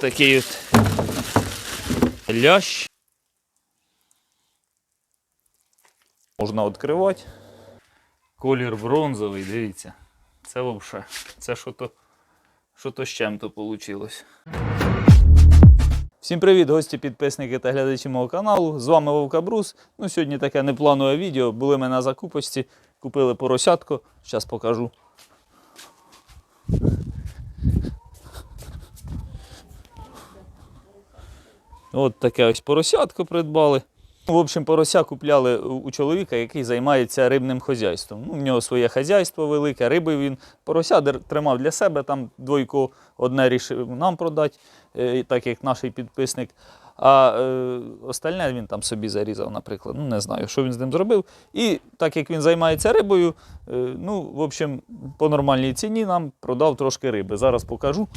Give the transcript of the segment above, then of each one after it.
такий от лящ. Можна відкривати. Колір бронзовий, дивіться. Це взагалі. Це що то, що то з чим-то вийшло. Всім привіт, гості, підписники та глядачі мого каналу. З вами Вовка Брус. Ну, сьогодні таке непланове відео. Були ми на закупочці, купили поросятку. Зараз покажу. От таке ось поросятко придбали. В общем, порося купляли у чоловіка, який займається рибним хазяйством. Ну, в нього своє хазяйство велике, риби він. Порося тримав для себе, там двойко одне рішив нам продати, е, так як наш підписник. А е, остальне він там собі зарізав, наприклад. Ну, не знаю, що він з ним зробив. І так як він займається рибою, е, ну, в общем, по нормальній ціні нам продав трошки риби. Зараз покажу.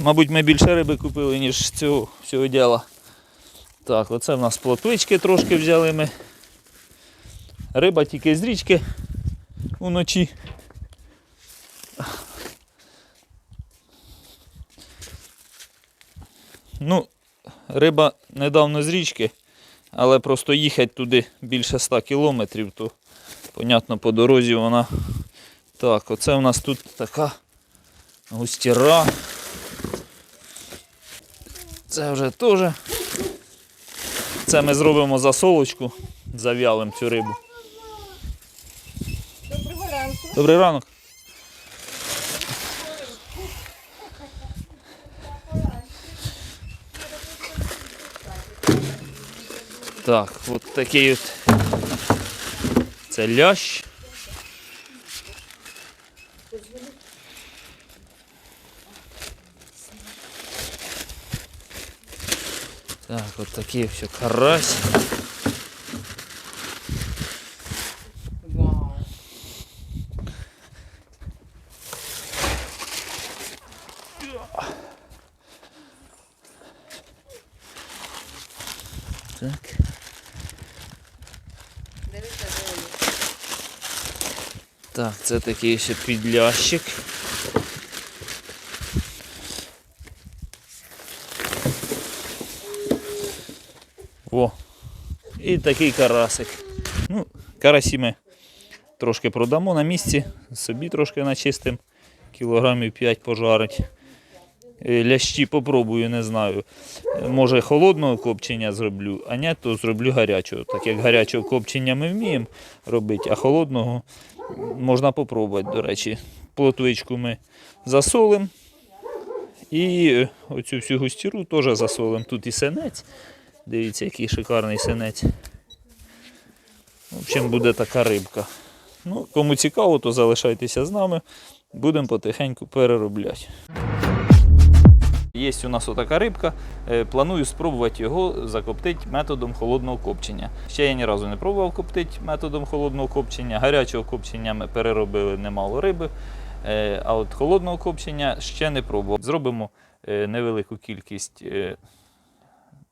Мабуть, ми більше риби купили, ніж цього всього діла. Так, оце в нас плотвички трошки взяли ми. Риба тільки з річки уночі. Ну, риба недавно з річки, але просто їхати туди більше 100 кілометрів, то, понятно, по дорозі вона. Так, оце в нас тут така густіра. Це вже теж. Це ми зробимо засолочку, зав'ялимо цю рибу. Доброго ранку. Добрий ранок. Так, от такий от це лящ. Так, от такий все карась. Вау. Так. Так, це такий ще підлящик. О, і такий карасик. Ну, карасі ми трошки продамо на місці, собі трошки начистим, кілограмів 5 пожарить. Е, Лящі попробую, не знаю. Може холодного копчення зроблю, а ні, то зроблю гарячого. Так як гарячого копчення ми вміємо робити, а холодного можна попробувати, до речі. Плотвичку ми засолимо. І оцю всю густіру теж засолимо. Тут і синець. Дивіться, який шикарний синець. В общем, буде така рибка. Ну, кому цікаво, то залишайтеся з нами. Будемо потихеньку переробляти. Є у нас отака рибка. Е, Планую спробувати його закоптити методом холодного копчення. Ще я ні разу не пробував коптити методом холодного копчення. Гарячого копчення ми переробили немало риби. Е, А от холодного копчення ще не пробував. Зробимо е, невелику кількість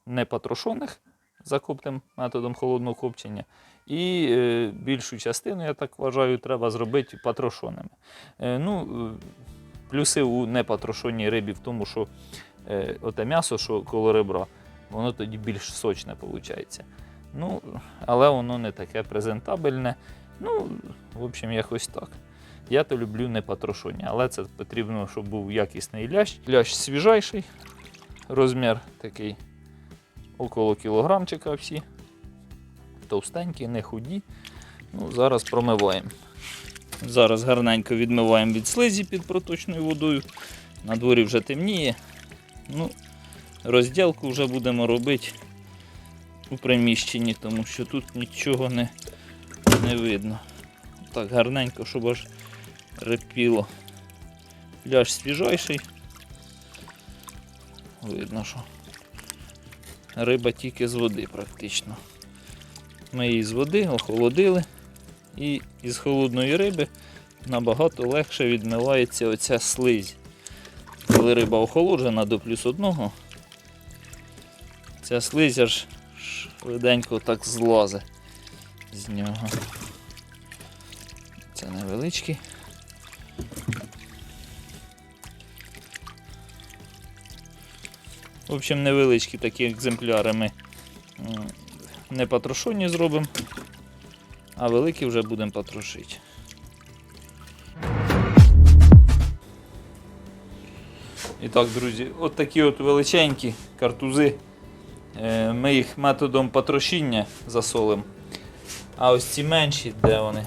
непатрошених закоптим методом холодного копчення. І е, більшу частину, я так вважаю, треба зробити патрошоними. Е, ну, плюси у непатрошоній рибі в тому, що е, оте м'ясо, що коло ребра, воно тоді більш сочне виходить. Ну, але воно не таке презентабельне. Ну, в общем, якось так. Я то люблю не патрошоні, але це потрібно, щоб був якісний лящ. Лящ свіжайший, розмір такий около кілограмчика всі. Товстенькі, не худі. Ну, зараз промиваємо. Зараз гарненько відмиваємо від слизі під проточною водою. На дворі вже темніє. Ну, розділку вже будемо робити у приміщенні, тому що тут нічого не, не видно. Так гарненько, щоб аж репіло. Пляж свіжайший. Видно, що риба тільки з води практично. Ми її з води охолодили. І із холодної риби набагато легше відмивається оця слизь. Коли риба охолоджена до плюс одного, ця слизь аж швиденько так злазить з нього. Це невеличкий. В общем, невеличкі такі екземпляри ми не патрошонні зробимо, а великі вже будемо патрошити. І так, друзі, от такі от величенькі картузи. Е, Ми їх методом потрошіння засолимо. А ось ці менші, де вони?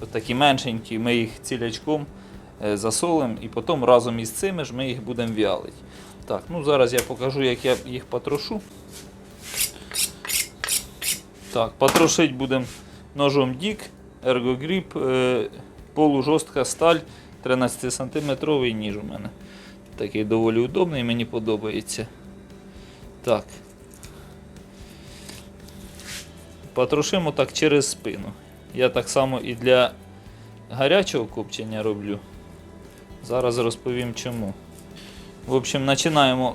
От такі меншенькі, ми їх цілячком е, засолимо і потім разом із цими ж ми їх будемо вялити. Так, ну зараз я покажу, як я їх потрошу. Так, потрошить будемо ножом Дік, ергогріп, е, полужорстка сталь, 13 сантиметровий ніж у мене. Такий доволі удобний, мені подобається. Так. Потрошимо так через спину. Я так само і для гарячого копчення роблю. Зараз розповім чому. В общем, починаємо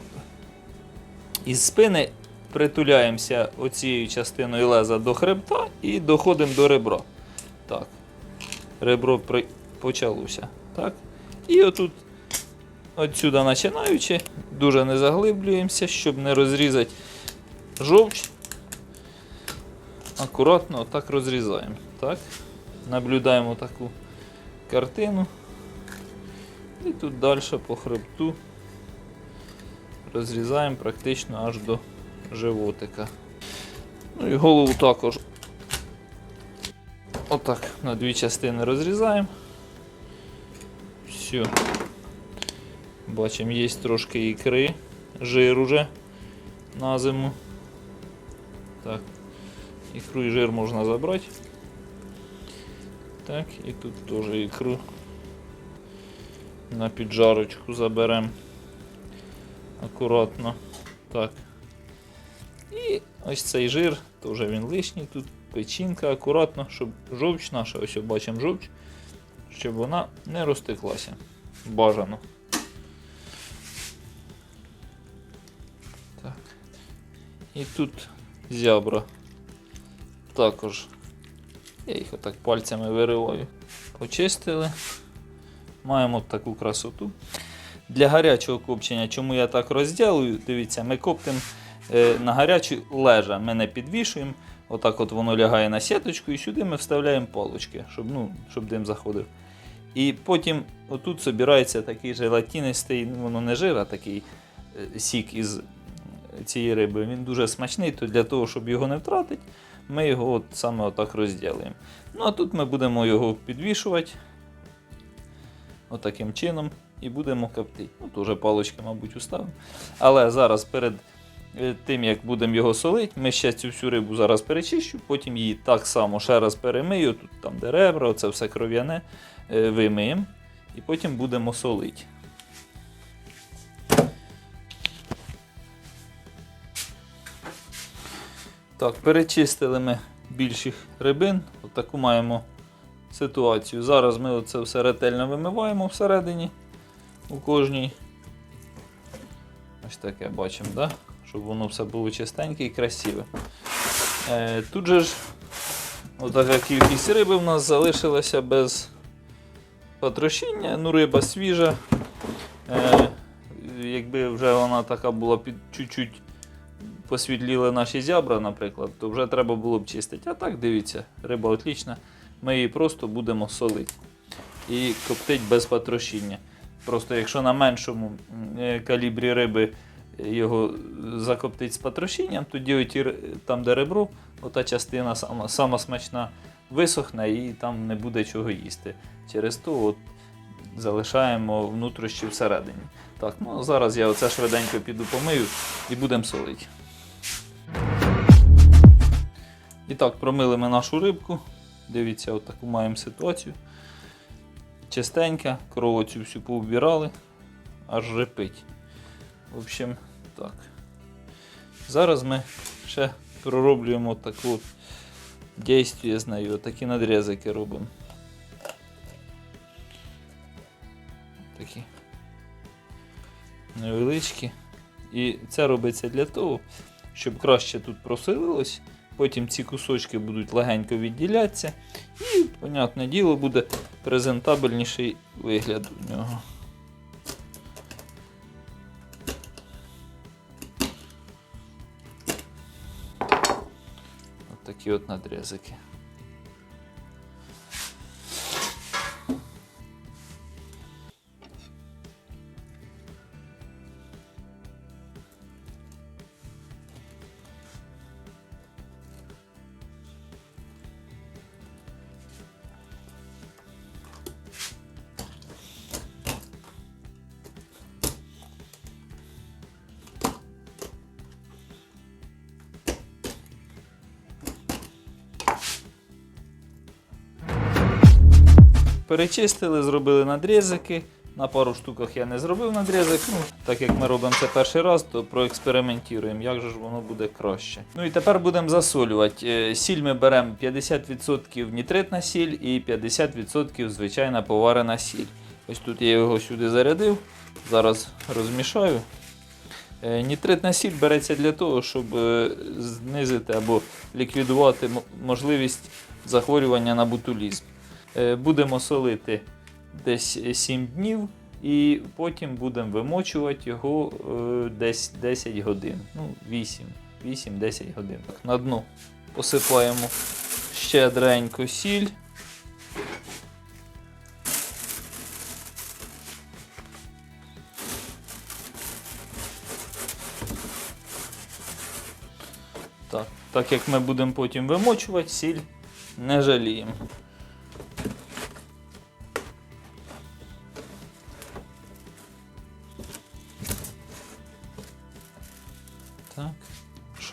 із спини, притуляємося оцією частиною леза до хребта і доходимо до ребра. Так. Ребро при... почалося. Так. І отут, отсюди починаючи, дуже не заглиблюємося, щоб не розрізати жовч. Акуратно отак розрізаємо. Так. Наблюдаємо таку картину. І тут далі по хребту розрізаємо практично аж до животика. Ну і голову також отак на дві частини розрізаємо. Все. Бачимо, є трошки ікри, жир уже на зиму. Так. Ікру і жир можна забрати. Так, і тут теж ікру на піджарочку заберемо акуратно. Так. І ось цей жир, теж він лишній, тут печінка акуратно, щоб жовч наша, ось бачимо жовч, щоб вона не розтеклася. Бажано. Так. І тут зябра. Також я їх отак пальцями вириваю. Почистили. Маємо таку красоту. Для гарячого копчення, чому я так розділую, дивіться, ми коптимо е, на гарячу лежа. Ми не підвішуємо. Отак от воно лягає на сіточку і сюди ми вставляємо палочки, щоб, ну, щоб дим заходив. І потім отут збирається такий желатинистий, ну воно не жир, а такий е, сік із цієї риби. Він дуже смачний, то для того, щоб його не втратити, ми його от саме отак розділимо. Ну а тут ми будемо його підвішувати отаким чином і будемо коптити. Ну, теж палочки, мабуть, уставимо. Але зараз перед е, тим, як будемо його солити, ми ще цю всю рибу зараз перечищу, потім її так само ще раз перемию, тут там де ребра, це все кров'яне, е, вимиємо і потім будемо солити. Так, перечистили ми більших рибин. Отаку маємо ситуацію. Зараз ми це все ретельно вимиваємо всередині у кожній. Ось таке бачимо, да? щоб воно все було чистеньке і красиве. Е, тут же ж отака кількість риби в нас залишилася без потрошіння. Ну, риба свіжа. Е, якби вже вона така була під чуть-чуть посвітліли наші зябра, наприклад, то вже треба було б чистити. А так, дивіться, риба отлічна. Ми її просто будемо солити. І коптить без потрошіння. Просто якщо на меншому е, калібрі риби його закоптить з потрошінням, тоді оті, там, де ребро, ота частина сама, сама смачна висохне і там не буде чого їсти. Через то от залишаємо внутрішні всередині. Так, ну зараз я оце швиденько піду помию і будемо солити. І так, промили ми нашу рибку. Дивіться, от таку маємо ситуацію. Чистенька, корову цю всю поубирали, аж репить. В общем, так. Зараз ми ще пророблюємо таку от дійство з нею, такі надрізики робимо. Такі невеличкі. І це робиться для того, щоб краще тут просилилось. Потім ці кусочки будуть легенько відділятися. І, понятне діло, буде презентабельніший вигляд у нього. Отакі от надрізики. Перечистили, зробили надрізики. На пару штуках я не зробив надрізик. Ну, так як ми робимо це перший раз, то проекспериментуємо, як же ж воно буде краще. Ну і тепер будемо засолювати. Е, Сіль ми беремо 50% нітритна сіль і 50% звичайна поварена сіль. Ось тут я його сюди зарядив. Зараз розмішаю. Е, Нітритна сіль береться для того, щоб е, знизити або ліквідувати можливість захворювання на бутулізм. Е, Будемо солити десь 7 днів і потім будемо вимочувати його е, десь 10 годин. Ну, 8, 8-10 годин. Так, на дно посипаємо щедренько сіль. Так, так як ми будемо потім вимочувати, сіль не жаліємо.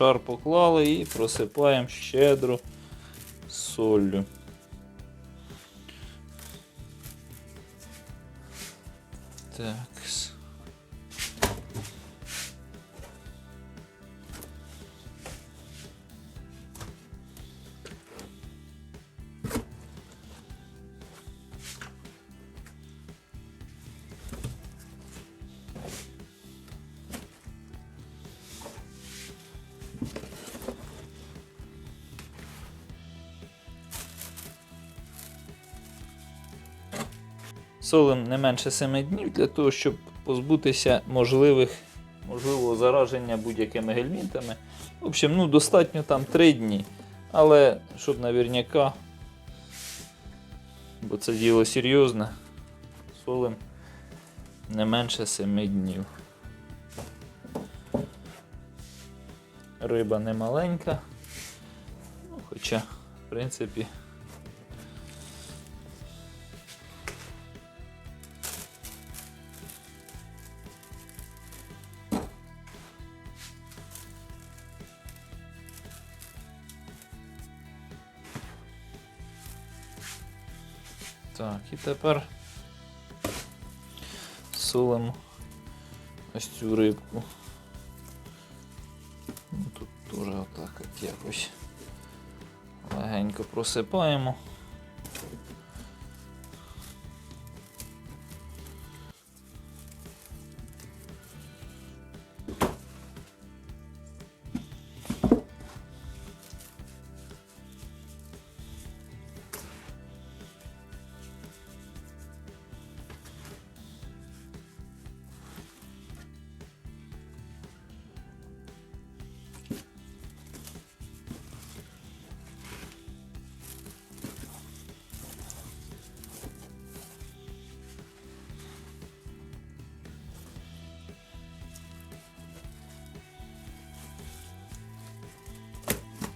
Шар поклали і просипаємо щедро соллю. Солим не менше 7 днів для того, щоб позбутися можливих, можливого зараження будь-якими гельмінтами. В общем, ну, достатньо там 3 дні. Але щоб наверняка, бо це діло серйозне, солим не менше 7 днів. Риба не маленька, ну, хоча, в принципі, Так, і тепер солимо ось цю рибку. Ну, Тут теж отак от якось легенько просипаємо.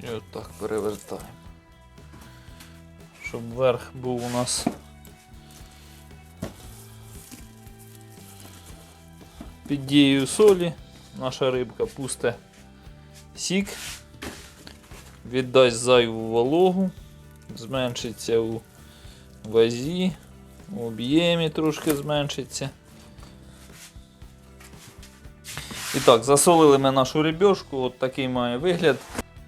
І отак перевертаємо. Щоб верх був у нас під дією солі. Наша рибка пусте сік, віддасть зайву вологу, зменшиться у вазі, у об'ємі трошки зменшиться. І так, засолили ми нашу рибьошку, от такий має вигляд.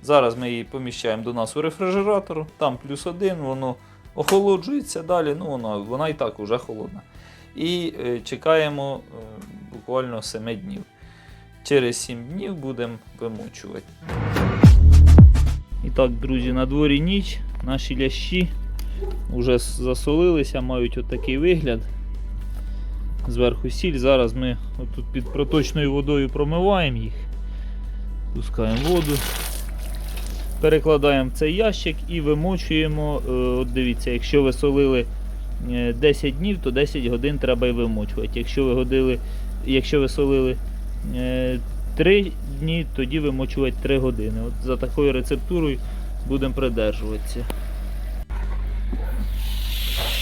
Зараз ми її поміщаємо до нас у рефрижератор, там плюс один, воно охолоджується далі, ну вона, вона і так уже холодна. І е, чекаємо е, буквально 7 днів. Через 7 днів будемо вимочувати. І так, друзі, на дворі ніч, наші лящі вже засолилися, мають отакий вигляд. Зверху сіль. Зараз ми отут під проточною водою промиваємо їх, пускаємо воду. Перекладаємо в цей ящик і вимочуємо. е, От дивіться, якщо ви солили е, 10 днів, то 10 годин треба і вимочувати. Якщо ви годили, якщо ви солили е, 3 дні, тоді вимочувати 3 години. От за такою рецептурою будемо придержуватися.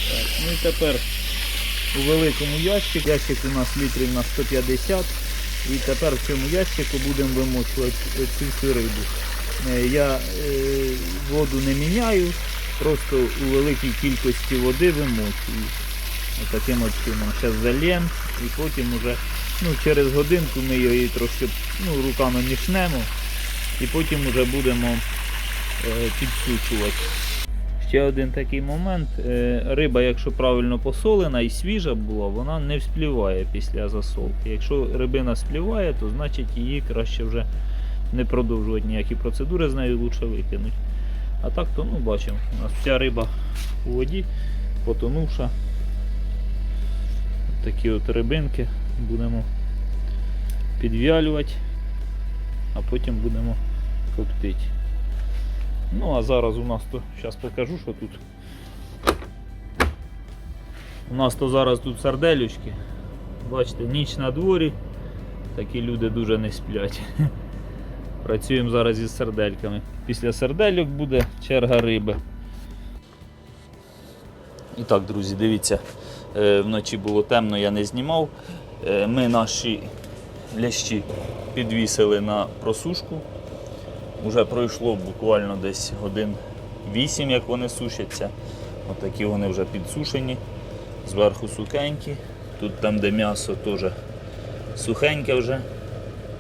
Так, ну і тепер у великому ящику. Ящик у нас літрів на 150. І тепер в цьому ящику будемо вимочувати е, цю всю рибу. Е, Я е, воду не міняю, просто у великій кількості води вимочую. Таким от чином. Зараз зальємо і потім уже ну, через годинку ми її трошки ну, руками мішнемо і потім вже будемо е, підсушувати. Ще один такий момент. Риба, якщо правильно посолена і свіжа була, вона не вспліває після засолки. Якщо рибина спліває, то значить її краще вже не продовжувати ніякі процедури, з нею краще викинути. А так то ну, бачимо, у нас вся риба у воді, потонувша. Такі от рибинки будемо підв'ялювати, а потім будемо коптити. Ну а зараз у нас то, зараз покажу, що тут. У нас то зараз тут сарделючки. Бачите, ніч на дворі. Такі люди дуже не сплять. Працюємо зараз із сардельками. Після сардельок буде черга риби. І так, друзі, дивіться, е, вночі було темно, я не знімав. Е, Ми наші лящі підвісили на просушку. Уже пройшло буквально десь годин 8, як вони сушаться. Отакі вони вже підсушені. Зверху сухенькі. Тут там, де м'ясо, теж сухеньке вже.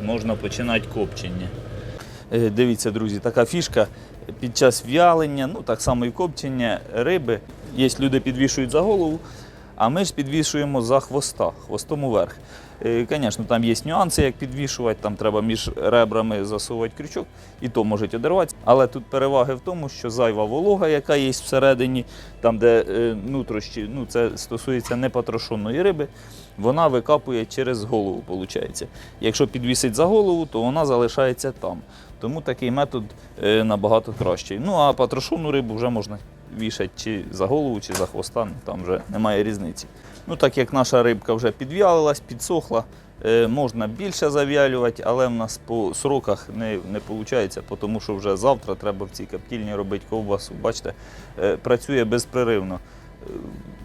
Можна починати копчення. Е, Дивіться, друзі, така фішка під час в'ялення, ну так само і копчення риби. Є люди підвішують за голову, а ми ж підвішуємо за хвоста, хвостом уверх. Звісно, там є нюанси, як підвішувати, там треба між ребрами засовувати крючок, і то можуть одерватися. Але тут переваги в тому, що зайва волога, яка є всередині, там, де е, нутрощі, ну це стосується непотрошеної риби, вона викапує через голову. Виходить. Якщо підвісить за голову, то вона залишається там. Тому такий метод е, набагато кращий. Ну а потрошену рибу вже можна вішати чи за голову, чи за хвоста, ну, там вже немає різниці. Ну, так як наша рибка вже підв'ялилась, підсохла, е, можна більше зав'ялювати, але в нас по сроках не, не виходить, тому що вже завтра треба в цій коптільні робити ковбасу. Бачите, е, працює безпреривно.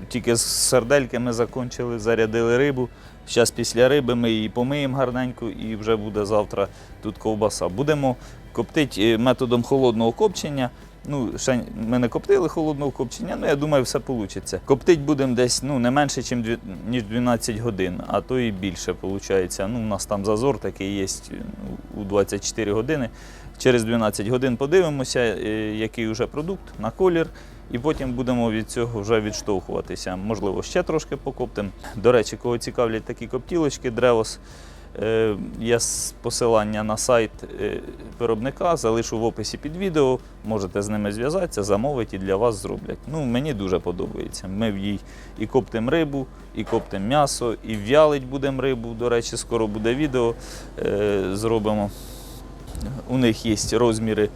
Тільки з сардельки ми закінчили, зарядили рибу. Зараз після риби ми її помиємо гарненько і вже буде завтра тут ковбаса. Будемо коптити е, методом холодного копчення. Ну, ще ми не коптили холодного копчення, ну я думаю, все вийде. Коптить будемо десь ну, не менше, ніж 12 годин, а то і більше виходить. Ну, у нас там зазор такий є ну, у 24 години. Через 12 годин подивимося, е, який вже продукт на колір. І потім будемо від цього вже відштовхуватися. Можливо, ще трошки покоптимо. До речі, кого цікавлять такі коптілочки, Древос. С- посилання на сайт е, виробника, залишу в описі під відео. Можете з ними зв'язатися, замовити і для вас зроблять. Ну, мені дуже подобається. Ми в їй і коптимо рибу, і коптимо м'ясо, і в'ялить будемо рибу. До речі, скоро буде відео. е, Зробимо. У них є розміри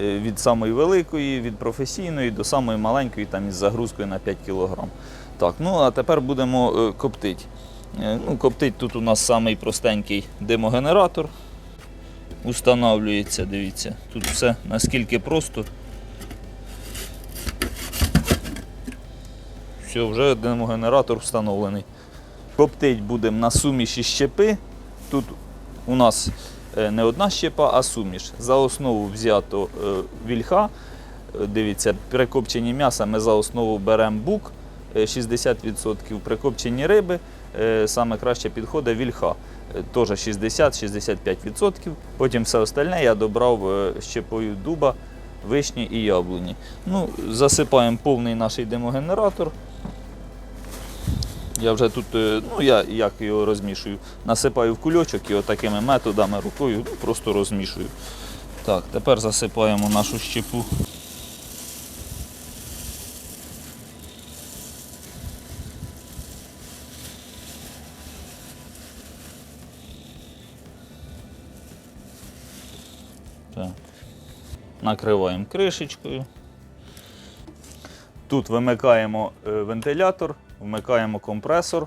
е, від самої великої, від професійної до самої маленької, там із загрузкою на 5 кг. Так, ну а тепер будемо е, коптити. Е, Ну, коптить тут у нас самий простенький димогенератор. Устанавлюється, дивіться. Тут все наскільки просто. Все, вже димогенератор встановлений. Коптить будемо на суміші щепи. Тут у нас не одна щепа, а суміш. За основу взято е, вільха. Е, Дивіться, при копченні м'яса ми за основу беремо бук е, 60%, при копченні риби е, саме краще підходить вільха. е, Теж 60-65%. Потім все остальне я добрав е, щепою дуба, вишні і яблуні. Ну, засипаємо повний наш димогенератор. Я вже тут, е, ну я як його розмішую, насипаю в кульочок і отакими методами рукою ну, просто розмішую. Так, тепер засипаємо нашу щепу. Накриваємо кришечкою. Тут вимикаємо е, вентилятор, вмикаємо компресор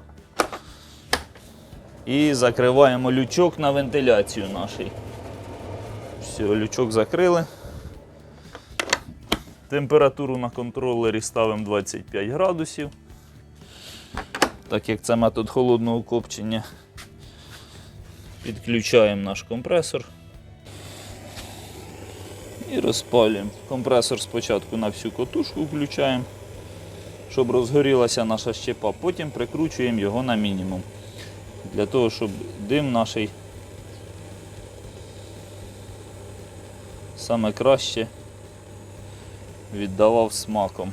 і закриваємо лючок на вентиляцію нашій. Все, лючок закрили. Температуру на контролері ставимо 25 градусів. Так як це метод холодного копчення, підключаємо наш компресор і розпалюємо. Компресор спочатку на всю котушку включаємо, щоб розгорілася наша щепа, потім прикручуємо його на мінімум. Для того, щоб дим наш саме краще віддавав смаком.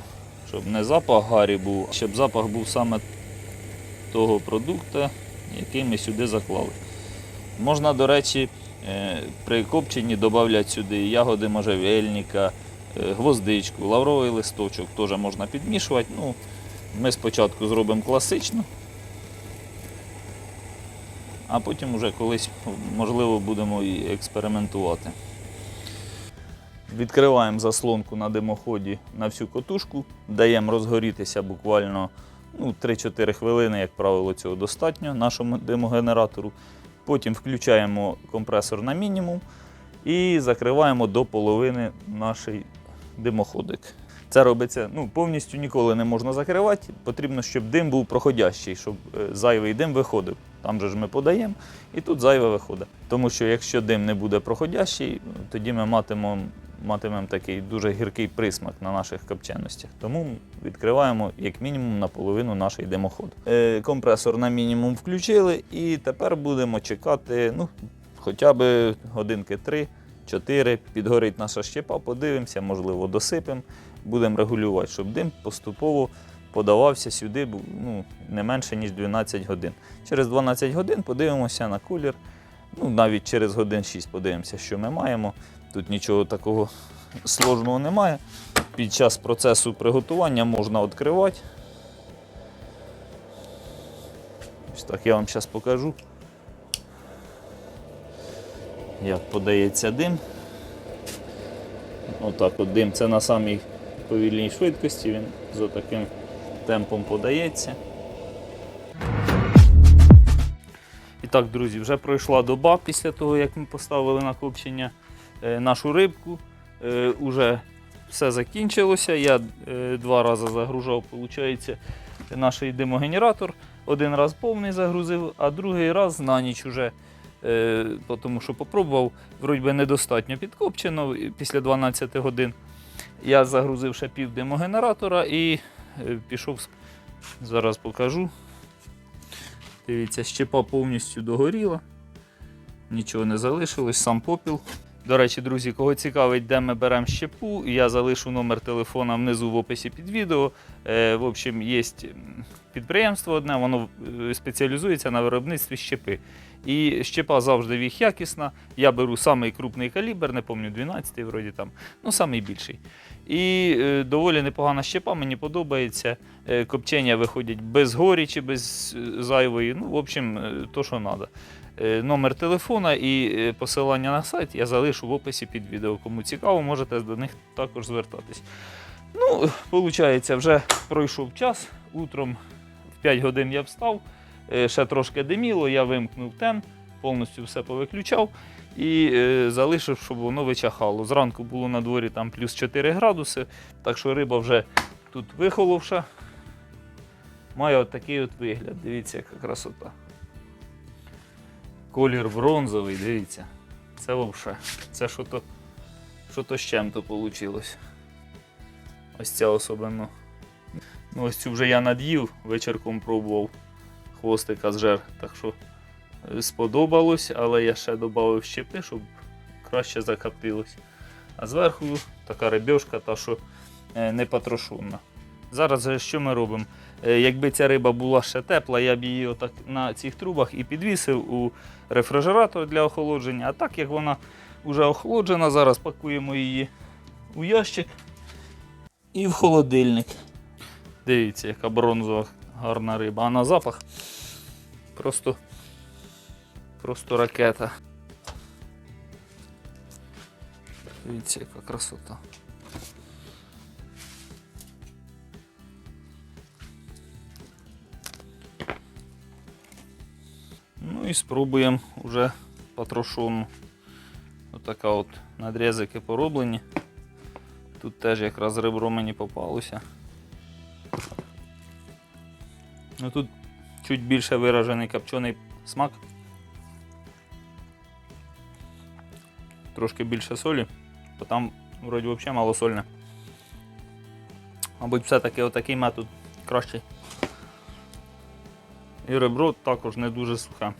Щоб не запах гарі був, а щоб запах був саме того продукту, який ми сюди заклали. Можна, до речі, е, при копченні додати сюди ягоди можжевельника, гвоздичку, лавровий листочок теж можна підмішувати. Ну, ми спочатку зробимо класично, а потім вже колись, можливо, будемо і експериментувати. Відкриваємо заслонку на димоході на всю котушку, даємо розгорітися буквально ну, 3-4 хвилини, як правило, цього достатньо нашому димогенератору. Потім включаємо компресор на мінімум і закриваємо до половини наш димоходик. Це робиться ну, повністю ніколи не можна закривати. Потрібно, щоб дим був проходящий, щоб е, зайвий дим виходив. Там же ж ми подаємо, і тут зайве виходить. Тому що якщо дим не буде проходящий, тоді ми матимемо, матимемо такий дуже гіркий присмак на наших копченостях. Тому відкриваємо як мінімум наполовину наш димоход. Е, компресор на мінімум включили, і тепер будемо чекати ну, хоча б годинки 3-4, підгорить наша щепа, подивимося, можливо, досипемо, будемо регулювати, щоб дим поступово подавався сюди ну, не менше, ніж 12 годин. Через 12 годин подивимося на колір. Ну, навіть через годин 6 подивимося, що ми маємо. Тут нічого такого сложного немає. Під час процесу приготування можна відкривати. Ось так я вам зараз покажу, як подається дим. Отак от дим це на самій повільній швидкості, він за таким темпом подається. І так, друзі, вже пройшла доба після того, як ми поставили на копчення е, нашу рибку. Е, Уже все закінчилося. Я е, два рази загружав, виходить, наш димогенератор. Один раз повний загрузив, а другий раз на ніч уже. Е, Тому що попробував, вроді недостатньо підкопчено після 12 годин. Я загрузив ще пів димогенератора і е, пішов. Зараз покажу. Дивіться, щепа повністю догоріла. Нічого не залишилось, сам попіл. До речі, друзі, кого цікавить, де ми беремо щепу, я залишу номер телефона внизу в описі під відео. Е, в общем, є підприємство одне, воно е, спеціалізується на виробництві щепи. І щепа завжди в їх якісна. Я беру самий крупний калібр, не пам'ятаю, 12 вроді там, ну самий більший. І е, доволі непогана щепа, мені подобається. Е, копчення виходять без горічі, без е, зайвої. Ну, в общем, то, що треба. Номер телефона і посилання на сайт я залишу в описі під відео. Кому цікаво, можете до них також звертатись. Ну, виходить, вже пройшов час. Утром в 5 годин я встав, ще трошки диміло, я вимкнув тен, повністю все повиключав і е, залишив, щоб воно вичахало. Зранку було на дворі там плюс 4 градуси, так що риба вже тут вихоловша. Має от такий от вигляд. Дивіться, яка красота. Колір бронзовий, дивіться. Це вовше. Це що то, що то з чим-то вийшло. Ось ця особливо. Ну, ось цю вже я над'їв, вечірком пробував хвостика зжер. Так що сподобалось, але я ще додав щепи, щоб краще закоптилось. А зверху така рибьошка, та що е, не потрошена. Зараз що ми робимо? Е, Якби ця риба була ще тепла, я б її отак на цих трубах і підвісив у рефрижератор для охолодження. А так як вона вже охолоджена, зараз пакуємо її у ящик і в холодильник. Дивіться, яка бронзова гарна риба. А на запах просто, просто ракета. Дивіться, яка красота. Ну і спробуємо вже потрошону. Отака от надрізики пороблені. Тут теж якраз ребро мені попалося. Ну тут чуть більше виражений копчений смак. Трошки більше солі, бо там вроді взагалі малосольне. Мабуть, все-таки отакий метод кращий. І ребро також не дуже сухе.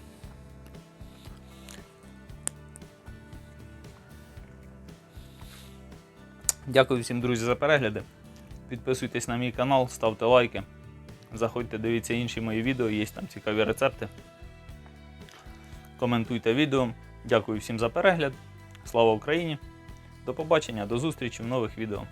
Дякую всім, друзі, за перегляди. Підписуйтесь на мій канал, ставте лайки. Заходьте, дивіться інші мої відео, є там цікаві рецепти. Коментуйте відео. Дякую всім за перегляд. Слава Україні! До побачення, до зустрічі в нових відео.